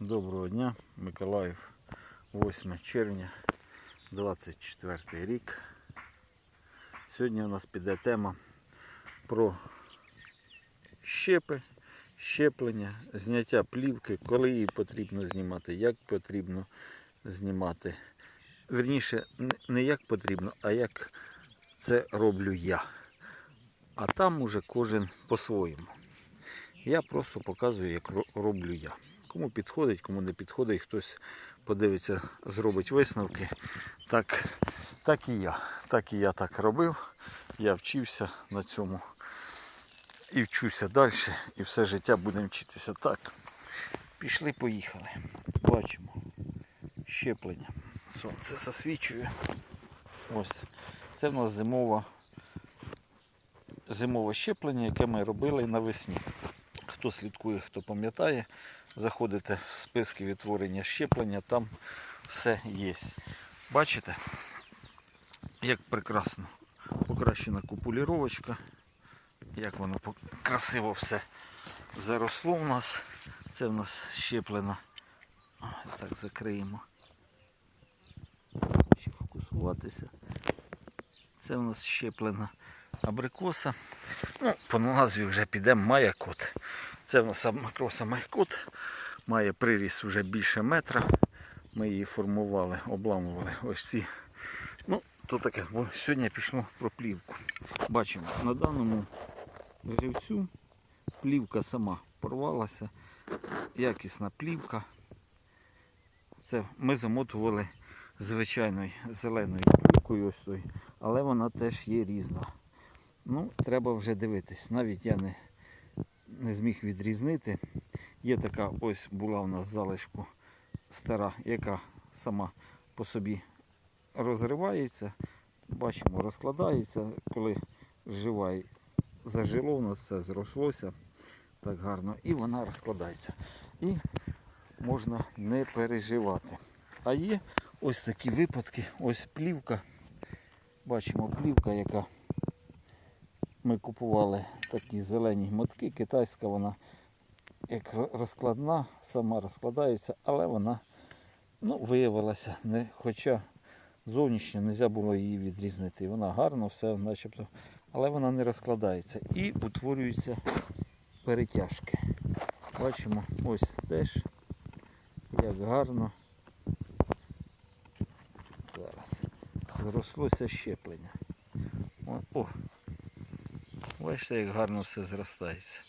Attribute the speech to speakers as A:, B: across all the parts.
A: Доброго дня, Миколаїв, 8 червня, 24 рік. Сьогодні у нас піде тема про щепи, щеплення, зняття плівки, коли її потрібно знімати, як потрібно знімати. Вірніше, не- не як потрібно, а як це роблю я. А там уже кожен по-своєму. Я просто показую, як роблю я. Кому підходить, кому не підходить, хтось подивиться, зробить висновки. Так, так і я. Так і я так робив. Я вчився на цьому і вчуся далі. І все життя будемо вчитися так. Пішли, поїхали. Бачимо. Щеплення. Сонце засвічує. Ось. Це в нас зимова, зимове щеплення, яке ми робили навесні. Хто слідкує, хто пам'ятає, заходите в списки відтворення щеплення, там все є. Бачите, як прекрасно покращена купуліровочка, як воно красиво все заросло у нас. Це в нас щеплено. Так закриємо. Хочу фокусуватися. Це у нас щеплена абрикоса. Ну, по назві вже підемо маякот. Це в нас абрикоса маякот. Має приріс вже більше метра. Ми її формували, обламували ось ці. Ну, то таке, бо сьогодні пішло про плівку. Бачимо, на даному живцю плівка сама порвалася. Якісна плівка. Це ми замотували звичайною зеленою плівкою, ось той, але вона теж є різна. Ну, треба вже дивитись. Навіть я не, не зміг відрізнити. Є така ось була у нас залишку стара, яка сама по собі розривається. Бачимо, розкладається, коли живає. Зажило у нас все зрослося так гарно, і вона розкладається. І можна не переживати. А є ось такі випадки, ось плівка. Бачимо плівка, яка ми купували такі зелені мотки. Китайська вона як розкладна, сама розкладається, але вона ну, виявилася, не, хоча зовнішньо не можна було її відрізнити. Вона гарно, все начебто, але вона не розкладається. І утворюються перетяжки. Бачимо, ось теж як гарно. Зараз. Зрослося щеплення. О, о. Бачите, як гарно все зростається.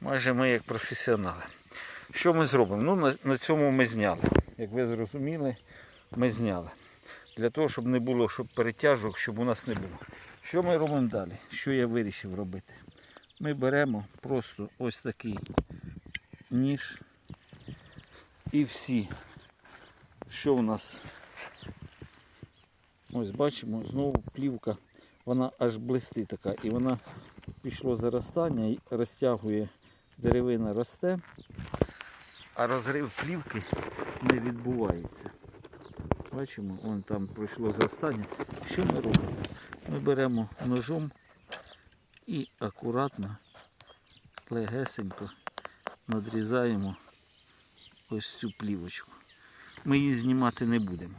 A: Майже ми як професіонали. Що ми зробимо? Ну, на, на цьому ми зняли. Як ви зрозуміли, ми зняли. Для того, щоб не було щоб перетяжок, щоб у нас не було. Що ми робимо далі? Що я вирішив робити? Ми беремо просто ось такий ніж і всі, що у нас, ось бачимо, знову плівка, вона аж блистить така, і вона пішло заростання і розтягує, деревина росте, а розрив плівки не відбувається. Бачимо, вон там пройшло зростання. Що ми робимо? Ми беремо ножом і акуратно, легесенько надрізаємо ось цю плівочку. Ми її знімати не будемо.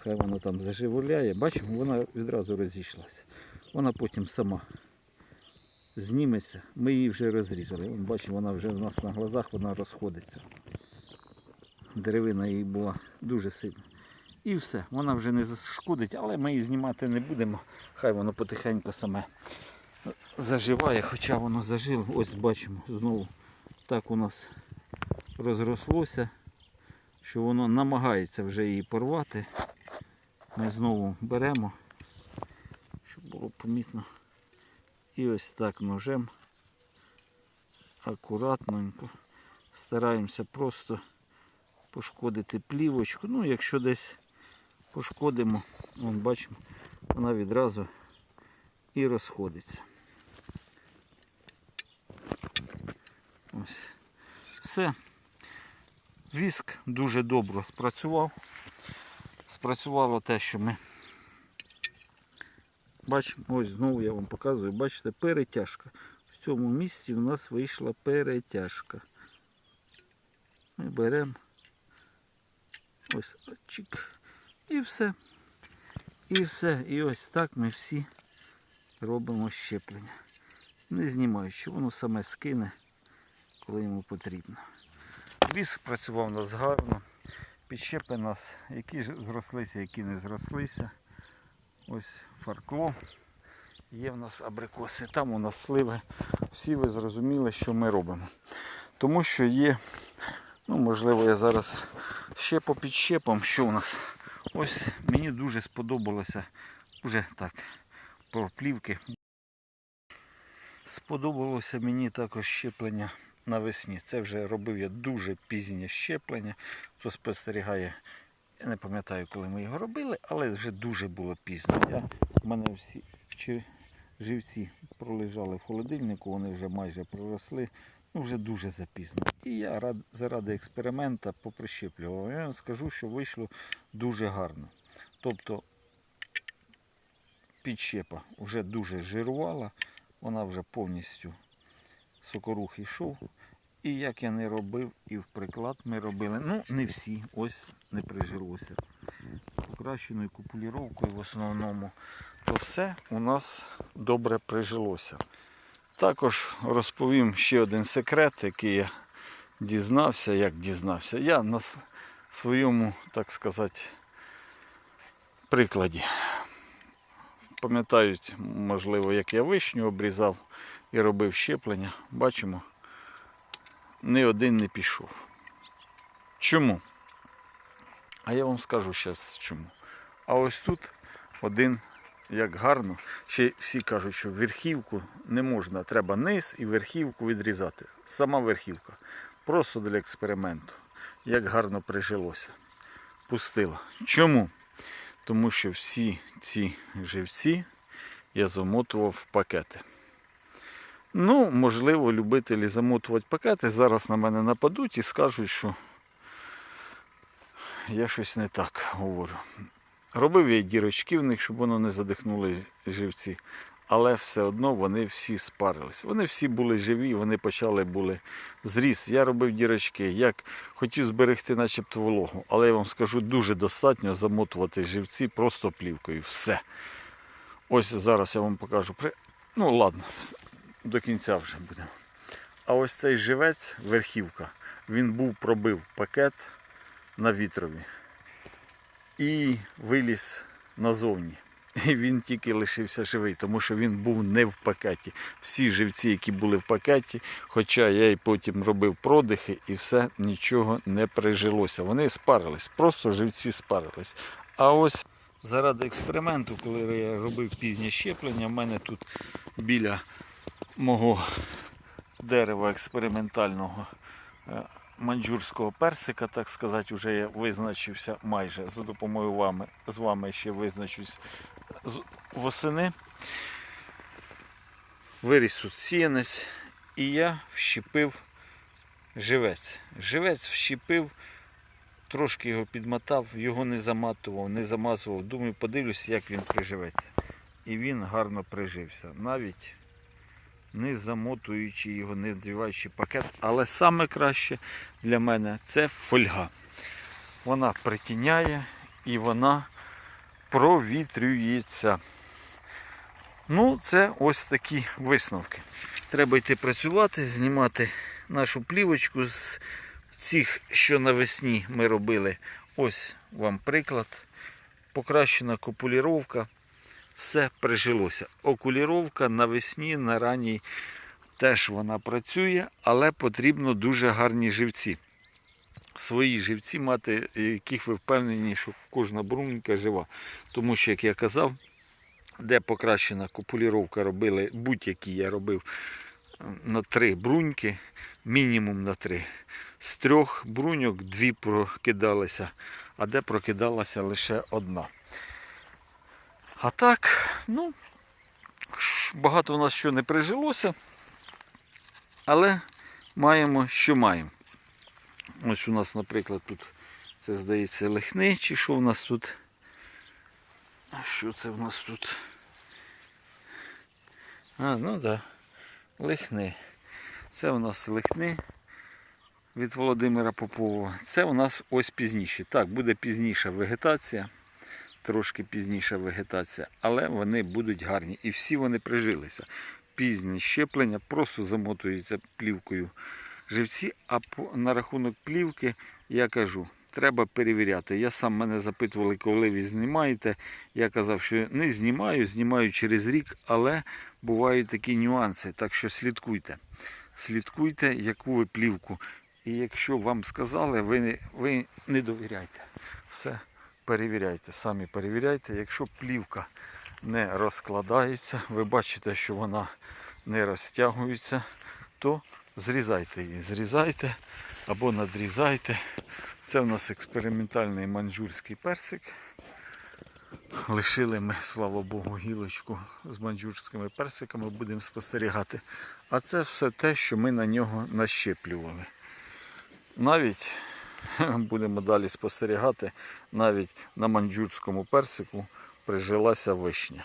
A: Хай вона там заживоляє. Бачимо, вона відразу розійшлася. Вона потім сама зніметься. Ми її вже розрізали. Бачимо, вона вже у нас на глазах вона розходиться. Деревина її була дуже сильна. І все, вона вже не зашкодить, але ми її знімати не будемо. Хай воно потихеньку саме заживає, хоча воно зажило. Ось бачимо знову так у нас розрослося, що воно намагається вже її порвати. Ми знову беремо, щоб було помітно. І ось так ножем акуратненько стараємося просто пошкодити плівочку. Ну, якщо десь пошкодимо, вон бачимо, вона відразу і розходиться. Ось. Все. Віск дуже добре спрацював. Спрацювало те, що ми бачимо, ось знову я вам показую, бачите, перетяжка. В цьому місці у нас вийшла перетяжка. Ми беремо ось чик. І все. І все. І ось так ми всі робимо щеплення. Не знімаючи, воно саме скине, коли йому потрібно. Віск працював у нас гарно. Підщепи нас, які зрослися, які не зрослися. Ось фаркло. Є в нас абрикоси, там у нас сливи. Всі ви зрозуміли, що ми робимо. Тому що є, ну можливо, я зараз ще по підщепам, що у нас. Ось мені дуже сподобалося, вже так, про плівки. Сподобалося мені також щеплення навесні. Це вже робив я дуже пізнє щеплення. Хто спостерігає, я не пам'ятаю, коли ми його робили, але вже дуже було пізно. Я, в мене всі чи, живці пролежали в холодильнику, вони вже майже проросли. Ну, вже дуже запізно. І я рад, заради експеримента поприщеплював. Я вам скажу, що вийшло дуже гарно. Тобто підщепа вже дуже жирувала, вона вже повністю сокорух йшов. І як я не робив, і в приклад ми робили. Ну, не всі, ось не прижилося. Покращеною купуліровкою в основному, то все у нас добре прижилося. Також розповім ще один секрет, який я дізнався, як дізнався. Я на своєму, так сказати, прикладі. Пам'ятають, можливо, як я вишню обрізав і робив щеплення. Бачимо, ні один не пішов. Чому? А я вам скажу зараз чому. А ось тут один як гарно. Ще всі кажуть, що верхівку не можна, треба низ і верхівку відрізати. Сама верхівка. Просто для експерименту. Як гарно прижилося. Пустила. Чому? Тому що всі ці живці я замотував в пакети. Ну, можливо, любителі замотувати пакети зараз на мене нападуть і скажуть, що я щось не так говорю. Робив я дірочки в них, щоб воно не задихнули живці. Але все одно вони всі спарились. Вони всі були живі, вони почали були зріс. Я робив дірочки, як хотів зберегти начебто вологу. Але я вам скажу, дуже достатньо замотувати живці просто плівкою. Все. Ось зараз я вам покажу. Ну ладно, до кінця вже будемо. А ось цей живець, верхівка, він був пробив пакет на вітрові і виліз назовні. І він тільки лишився живий, тому що він був не в пакеті. Всі живці, які були в пакеті, хоча я і потім робив продихи, і все нічого не прижилося. Вони спарились, просто живці спарились. А ось заради експерименту, коли я робив пізнє щеплення, в мене тут біля мого дерева експериментального е, манджурського персика, так сказати, вже я визначився майже за допомогою вами, з вами ще визначусь з- восени. Виріс тут сіянець, і я вщепив живець. Живець вщепив, трошки його підмотав, його не заматував, не замазував. Думаю, подивлюся, як він приживеться. І він гарно прижився. Навіть не замотуючи його, не вдіваючи пакет. Але саме краще для мене це фольга. Вона притіняє і вона провітрюється. Ну, це ось такі висновки. Треба йти працювати, знімати нашу плівочку з цих, що навесні ми робили. Ось вам приклад. Покращена копуліровка. Все прижилося. Окуліровка навесні, на ранній теж вона працює, але потрібно дуже гарні живці. Свої живці мати, яких ви впевнені, що кожна брунька жива. Тому що, як я казав, де покращена копуліровка робили, будь-які я робив на три бруньки, мінімум на три. З трьох бруньок дві прокидалися, а де прокидалася лише одна. А так, ну, багато у нас що не прижилося, але маємо, що маємо. Ось у нас, наприклад, тут це здається лихни, чи що у нас тут? Що це в нас тут? А, ну так, да. лихни. Це у нас лихни. від Володимира Попова. Це у нас ось пізніше. Так, буде пізніша вегетація, трошки пізніша вегетація, але вони будуть гарні. І всі вони прижилися. Пізнє щеплення просто замотується плівкою живці, а на рахунок плівки я кажу, треба перевіряти. Я сам мене запитували, коли ви знімаєте. Я казав, що не знімаю, знімаю через рік, але бувають такі нюанси, так що слідкуйте. Слідкуйте, яку ви плівку. І якщо вам сказали, ви ви не довіряйте. Все перевіряйте, самі перевіряйте. Якщо плівка не розкладається, ви бачите, що вона не розтягується, то зрізайте її. Зрізайте або надрізайте. Це в нас експериментальний манджурський персик. Лишили ми, слава Богу, гілочку з манджурськими персиками, будемо спостерігати. А це все те, що ми на нього нащеплювали. Навіть будемо далі спостерігати, навіть на манджурському персику прижилася вишня.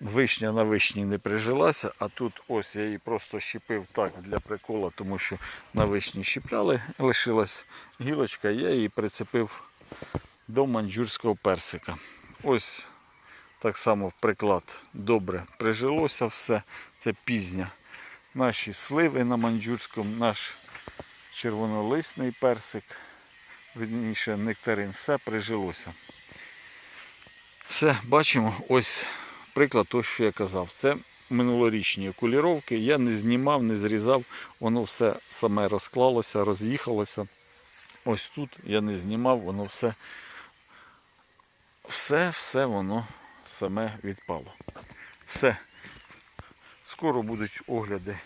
A: Вишня на вишні не прижилася, а тут ось я її просто щепив так для прикола, тому що на вишні щепляли, лишилась гілочка, я її прицепив до манджурського персика. Ось так само в приклад добре прижилося все. Це пізня. Наші сливи на манджурському, наш червонолисний персик, вірніше нектарин, все прижилося. Все, бачимо, ось приклад того, що я казав. Це минулорічні окуліровки. Я не знімав, не зрізав, воно все саме розклалося, роз'їхалося. Ось тут я не знімав, воно все, все, все воно саме відпало. Все. Скоро будуть огляди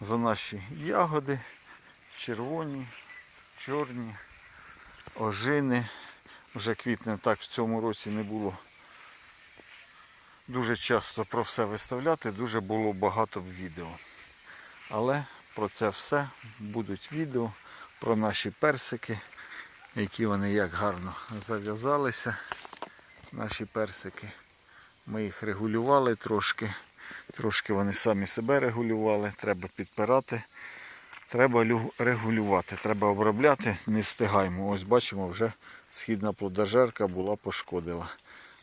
A: за наші ягоди. Червоні, чорні, ожини. Вже квітне так в цьому році не було дуже часто про все виставляти, дуже було багато б відео. Але про це все будуть відео, про наші персики, які вони як гарно зав'язалися. Наші персики. Ми їх регулювали трошки. Трошки вони самі себе регулювали, треба підпирати. Треба регулювати, треба обробляти, не встигаємо. Ось бачимо, вже східна плодожерка була пошкодила.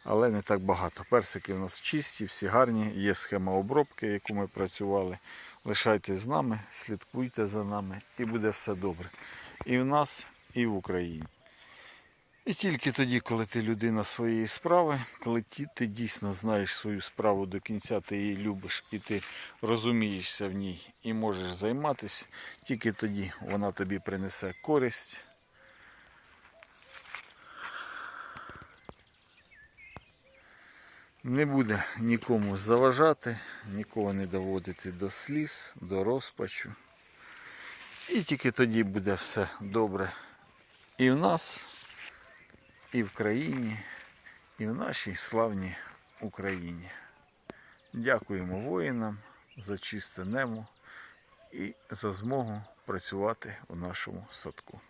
A: Але не так багато. Персики в нас чисті, всі гарні, є схема обробки, яку ми працювали. Лишайтесь з нами, слідкуйте за нами і буде все добре. І в нас, і в Україні. І тільки тоді, коли ти людина своєї справи, коли ті- ти дійсно знаєш свою справу до кінця, ти її любиш і ти розумієшся в ній і можеш займатися, тільки тоді вона тобі принесе користь. Не буде нікому заважати, нікого не доводити до сліз, до розпачу. І тільки тоді буде все добре і в нас, і в країні, і в нашій славній Україні. Дякуємо воїнам за чисте небо і за змогу працювати у нашому садку.